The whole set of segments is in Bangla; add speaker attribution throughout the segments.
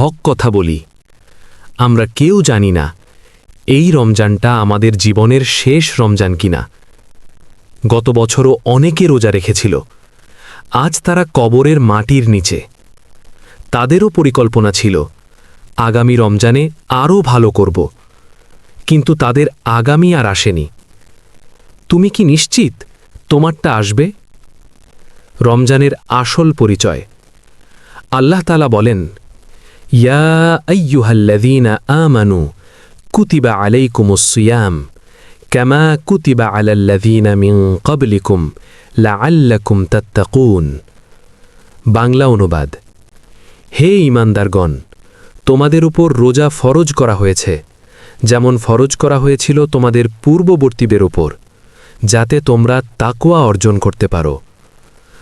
Speaker 1: হক কথা বলি। আমরা কেউ জানি না এই রমজানটা আমাদের জীবনের শেষ রমজান কিনা। গত বছরও অনেকে রোজা রেখেছিল। আজ তারা কবরের মাটির নিচে। তাদেরও পরিকল্পনা ছিল, আগামী রমজানে আরও ভালো করব। কিন্তু তাদের আগামী আর আসেনি। তুমি কি নিশ্চিত তোমারটা আসবে? রমজানের আসল পরিচয়। আল্লাহ তালা বলেন ইয়া আইয়ুহাল্লাযীনা আমানু কুতিবা আলাইকুমুস-সিয়াম কামা কুতিবা আলাল্লাযীনা মিন ক্বাবলিকুম লাআল্লাকুম তাত্তাকুন বাংলা অনুবাদ। হে ঈমানদারগণ তোমাদের উপর রোজা ফরজ করা হয়েছে, যেমন ফরজ করা হয়েছিল তোমাদের পূর্ববর্তীদের উপর, যাতে তোমরা তাকোয়া অর্জন করতে পারো।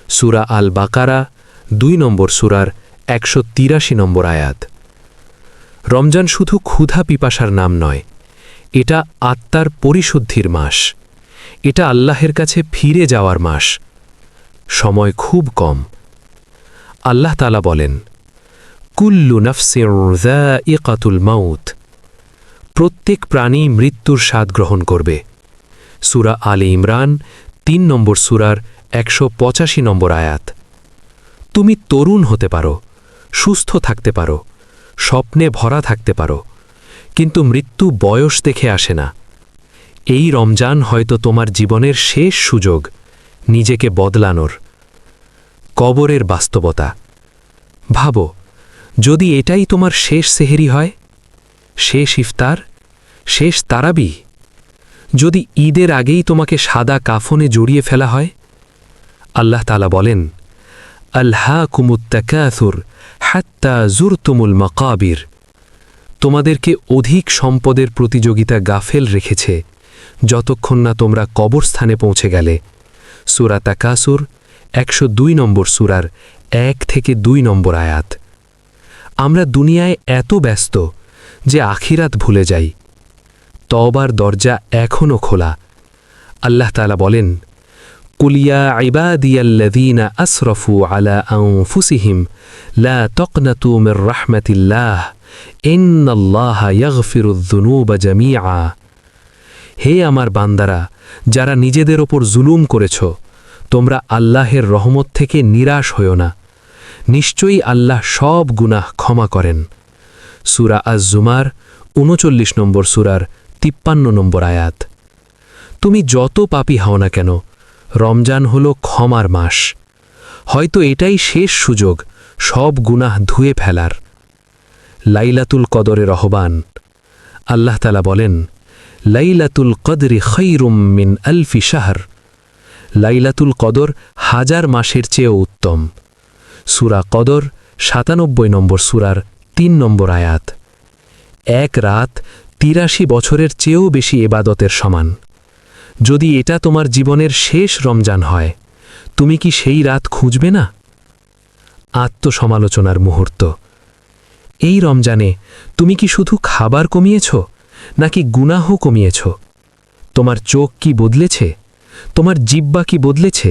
Speaker 1: সুরা আল বাকারা দুই নম্বর সুরার একশো তিরাশি নম্বর আয়াত। রমজান শুধু ক্ষুধা পিপাসার নাম নয়, এটা আত্মার পরিশুদ্ধির মাস। এটা আল্লাহের কাছে ফিরে যাওয়ার মাস। সময় খুব কম। আল্লাহ তালা বলেন, কুল্লু নফসির ইকাতুল মাউত। প্রত্যেক প্রাণী মৃত্যুর স্বাদ গ্রহণ করবে। সুরা আলী ইমরান, তিন নম্বর সুরার একশো পঁচাশি নম্বর আয়াত। তুমি তরুণ হতে পারো সুস্থ থাকতে পারো, স্বপ্নে ভরা থাকতে পারো, কিন্তু মৃত্যু বয়স দেখে আসে না। এই রমজান হয়তো তোমার জীবনের শেষ সুযোগ, নিজেকে বদলানোর। কবরের বাস্তবতা। ভাবো, যদি এটাই তোমার শেষ সেহেরি হয়, শেষ ইফতার, শেষ তারাবি, যদি ঈদের আগেই তোমাকে সাদা কাফনে জড়িয়ে ফেলা হয়, আল্লাহ তালা বলেন আল্হা কুমুত্তাকাথুর হাত্তা জুরতুমুল মকাবির। তোমাদেরকে অধিক সম্পদের প্রতিযোগিতা গাফেল রেখেছে, যতক্ষণ না তোমরা কবরস্থানে পৌঁছে গেলে। সুরা তাকাসুর একশো দুই নম্বর সুরার এক থেকে দুই নম্বর আয়াত। আমরা দুনিয়ায় এত ব্যস্ত যে আখিরাত ভুলে যাই। তবার দরজা এখনও খোলা। আল্লাহ তালা বলেন কুলিয়া আইবাদিয়াল্লাযীনা আসরফু আলা আনফুসিহিম লা তাকনাতু মির রাহমাতিল্লাহ ইন্নাল্লাহা ইয়াগফিরুয-যুনুবা জামিআ হে আমার বান্দারা, যারা নিজেদের ওপর জুলুম করেছ, তোমরা আল্লাহের রহমত থেকে নিরাশ হও না। নিশ্চয়ই আল্লাহ সব গুনাহ ক্ষমা করেন। সুরা আজ জুমার উনচল্লিশ নম্বর সুরার তিপ্পান্ন নম্বর আয়াত। তুমি যত পাপি হও না কেন রমজান হল ক্ষমার মাস। হয়তো এটাই শেষ সুযোগ, সব গুনাহ ধুয়ে ফেলার। লাইলাতুল কদরের আহ্বান আল্লাহ তালা বলেন, লাইলাতুল কদরি খৈরুম মিন আলফি শাহর। লাইলাতুল কদর হাজার মাসের চেয়েও উত্তম। সুরা কদর সাতানব্বই নম্বর সুরার তিন নম্বর আয়াত। এক রাত তিরাশি বছরের চেয়েও বেশি এবাদতের সমান। যদি এটা তোমার জীবনের শেষ রমজান হয়, তুমি কি সেই রাত খুঁজবে না? আত্মসমালোচনার মুহূর্ত। এই রমজানে তুমি কি শুধু খাবার কমিয়েছ, নাকি গুনাহ কমিয়েছ? তোমার চোখ কি বদলেছে? তোমার জিব্বা কি বদলেছে?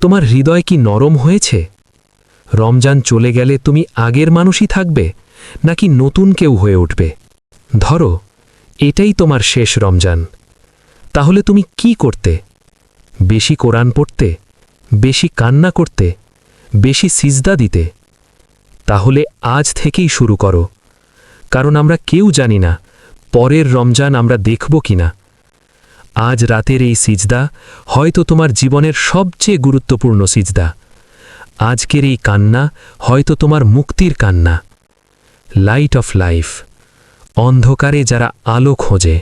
Speaker 1: তোমার হৃদয় কি নরম হয়েছে? রমজান চলে গেলে তুমি আগের মানুষই থাকবে, নাকি নতুন কেউ হয়ে উঠবে? ধরো, এটাই তোমার শেষ রমজান। তাহলে তুমি কি করতে? বেশি কোরআন পড়তে, বেশি কান্না করতে, বেশি সিজদা দিতে? তাহলে আজ থেকেই শুরু করো। কারণ আমরা কেউ জানি না পরের রমজান আমরা দেখব কিনা। আজ রাতের এই সিজদা হয়তো তোমার জীবনের সবচেয়ে গুরুত্বপূর্ণ সিজদা। আজকের এই কান্না হয়তো তোমার মুক্তির কান্না। লাইট অফ লাইফ অন্ধকারে যারা আলো খোঁজে